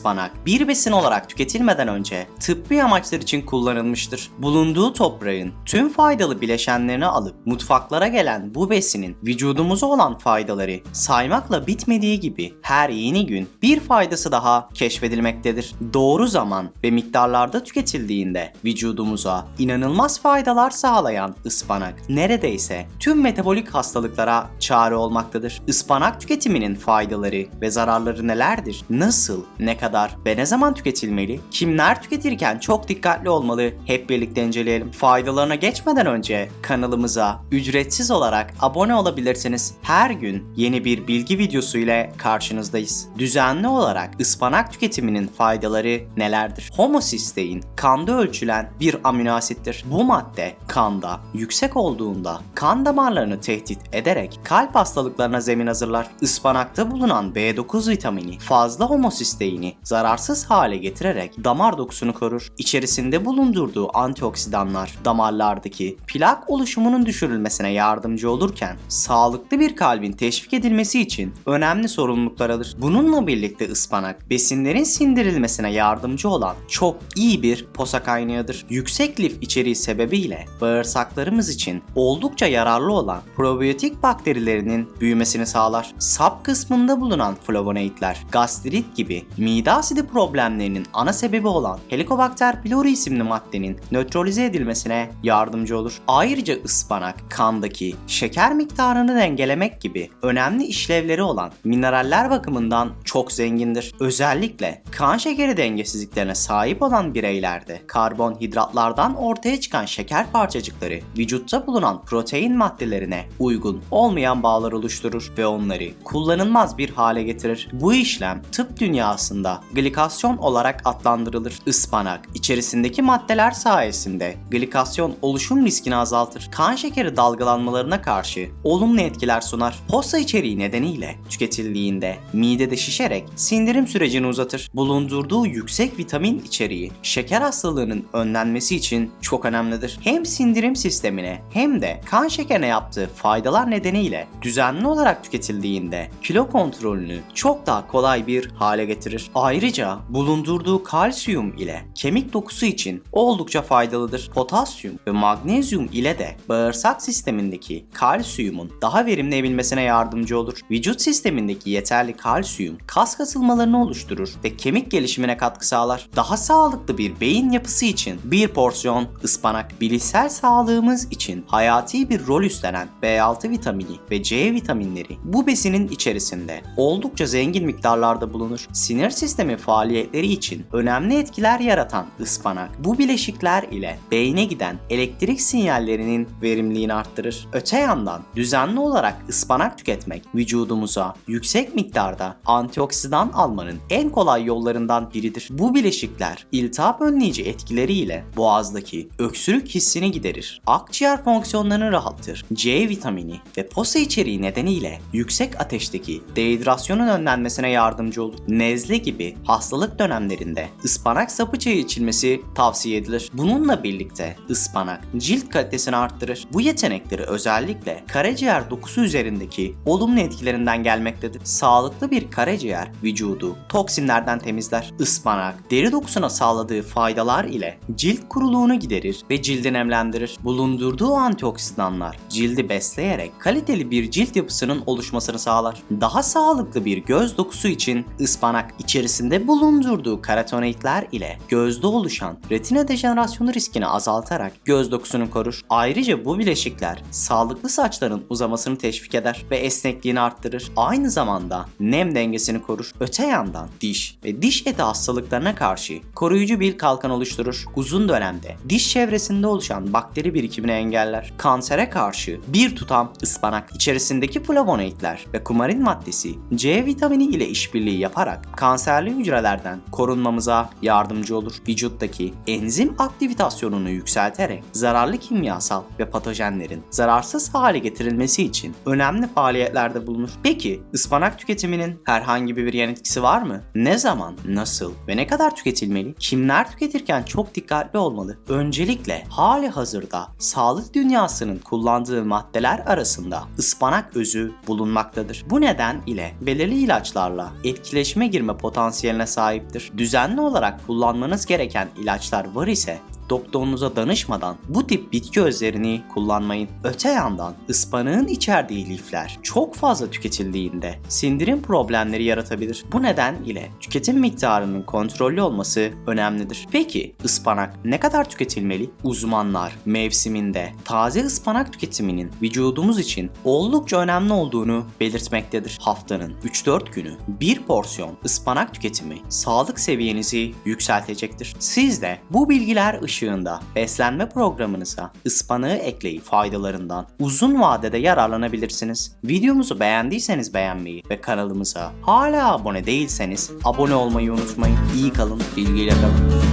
ıspanak bir besin olarak tüketilmeden önce tıbbi amaçlar için kullanılmıştır. Bulunduğu toprağın tüm faydalı bileşenlerini alıp mutfaklara gelen bu besinin vücudumuza olan faydaları saymakla bitmediği gibi her yeni gün bir faydası daha keşfedilmektedir. Doğru zaman ve miktarlarda tüketildiğinde vücudumuza inanılmaz faydalar sağlayan ıspanak neredeyse tüm metabolik hastalıklara çare olmaktadır. Ispanak tüketiminin faydaları ve zararları nelerdir? Nasıl, ne kadar ve ne zaman tüketilmeli? Kimler tüketirken çok dikkatli olmalı? Hep birlikte inceleyelim. Faydalarına geçmeden önce kanalımıza ücretsiz olarak abone olabilirsiniz. Her gün yeni bir bilgi videosu ile karşınızdayız. Düzenli olarak ıspanak tüketiminin faydaları nelerdir? Homosistein kanda ölçülen bir amino asittir. Bu madde kanda yüksek olduğunda kan damarlarını tehdit ederek kalp hastalıklarına zemin hazırlar. Ispanakta bulunan B9 vitamini fazla homosisteini zararsız hale getirerek damar dokusunu korur. İçerisinde bulundurduğu antioksidanlar damarlardaki plak oluşumunun düşürülmesine yardımcı olurken sağlıklı bir kalbin teşvik edilmesi için önemli sorumluluklar alır. Bununla birlikte ıspanak besinlerin sindirilmesine yardımcı olan çok iyi bir posa kaynağıdır. Yüksek lif içeriği sebebiyle bağırsaklarımız için oldukça yararlı olan probiyotik bakterilerinin büyümesini sağlar. Sap kısmında bulunan flavonoidler, gastrit gibi mide asidi problemlerinin ana sebebi olan Helicobacter pylori isimli maddenin nötralize edilmesine yardımcı olur. Ayrıca ıspanak kandaki şeker miktarını dengelemek gibi önemli işlevleri olan mineraller bakımından çok zengindir. Özellikle kan şekeri dengesizliklerine sahip olan bireylerde karbonhidratlardan ortaya çıkan şeker parçacıkları vücutta bulunan protein maddelerine uygun olmayan bağlar oluşturur ve onları kullanılmaz bir hale getirir. Bu işlem tıp dünyasında glikasyon olarak adlandırılır. Ispanak içerisindeki maddeler sayesinde glikasyon oluşum riskini azaltır. Kan şekeri dalgalanmalarına karşı olumlu etkiler sunar. Posa içeriği nedeniyle tüketildiğinde midede şişerek sindirim sürecini uzatır. Bulundurduğu yüksek vitamin içeriği şeker hastalığının önlenmesi için çok önemlidir. Hem sindirim sistemine hem de kan şekerine yaptığı faydalar nedeniyle düzenli olarak tüketildiğinde kilo kontrolünü çok daha kolay bir hale getirir. Ayrıca bulundurduğu kalsiyum ile kemik dokusu için oldukça faydalıdır. Potasyum ve magnezyum ile de bağırsak sistemindeki kalsiyumun daha verimli emilmesine yardımcı olur. Vücut sistemindeki yeterli kalsiyum kas kasılmalarını oluşturur ve kemik gelişimine katkı sağlar. Daha sağlıklı bir beyin yapısı için bir porsiyon ıspanak bilişsel sağlığımız için hayati bir rol üstlenen B6 vitamini ve C vitaminleri bu besinin içerisinde oldukça zengin miktarlarda bulunur. Sinir sistemi faaliyetleri için önemli etkiler yaratan ıspanak bu bileşikler ile beyne giden elektrik sinyallerinin verimliliğini arttırır. Öte yandan düzenli olarak ıspanak tüketmek vücudumuza yüksek miktarda antioksidan almanın en kolay yollarından biridir. Bu bileşikler iltihap önleyici etkileriyle boğazdaki öksürük hissini giderir. Akciğer fonksiyonlarını rahatlatır. C vitamini ve posa içeriği nedeniyle yüksek ateşteki dehidrasyonun önlenmesine yardımcı olur. Nezle gibi hastalık dönemlerinde ıspanak sapı çayı içilmesi tavsiye edilir. Bununla birlikte ıspanak cilt kalitesini arttırır. Bu yetenekleri özellikle karaciğer dokusu üzerindeki olumlu etkilerinden gelmektedir. Sağlıklı bir karaciğer vücudu toksinlerden temizler. Ispanak deri dokusuna sağladığı faydalar ile cilt kuruluğunu giderir ve cildi nemlendirir. Bulundurduğu antioksidanlar cildi besleyerek kaliteli bir cilt yapısının oluşmasını sağlar. Daha sağlıklı bir göz dokusu için ıspanak içerisinde bulundurduğu karotenoidler ile gözde oluşan retina dejenerasyonu riskini azaltarak göz dokusunu korur. Ayrıca bu bileşikler sağlıklı saçların uzamasını teşvik eder ve esnekliğini arttırır. Aynı zamanda nem dengesini korur. Öte yandan diş ve diş eti hastalıklarına karşı koruyucu bir kalkan oluşturur. Uzun dönemde diş çevresinde oluşan bakteri birikimini engeller. Kansere karşı bir tutam ıspanak içerisindeki flavonoidler ve kumarin maddesi C vitamini ile işbirliği yaparak kanserli hücrelerden korunmamıza yardımcı olur. Vücuttaki enzim aktivitasyonunu yükselterek zararlı kimyasal ve patojenlerin zararsız hale getirilmesi için önemli faaliyetlerde bulunur. Peki ıspanak tüketiminin herhangi bir yan etkisi var mı? Ne zaman, nasıl ve ne kadar tüketilmeli? Kimler tüketirken çok dikkatli olmalı? Öncelikle hali hazırda sağlık dünyasının kullandığı maddeler arasında ıspanak özü bulunmaktadır. Bu neden ile belirli ilaçlarla etkileşime girme potansiyeli potansiyeline sahiptir. Düzenli olarak kullanmanız gereken ilaçlar var ise doktorunuza danışmadan bu tip bitki özlerini kullanmayın. Öte yandan ıspanağın içerdiği lifler çok fazla tüketildiğinde sindirim problemleri yaratabilir. Bu neden ile tüketim miktarının kontrollü olması önemlidir. Peki ıspanak ne kadar tüketilmeli? Uzmanlar mevsiminde taze ıspanak tüketiminin vücudumuz için oldukça önemli olduğunu belirtmektedir. Haftanın 3-4 günü bir porsiyon ıspanak tüketimi sağlık seviyenizi yükseltecektir. Siz de bu bilgiler ışığında beslenme programınıza ıspanağı ekleyip faydalarından uzun vadede yararlanabilirsiniz. Videomuzu beğendiyseniz beğenmeyi ve kanalımıza hala abone değilseniz abone olmayı unutmayın. İyi kalın, bilgiyle kalın.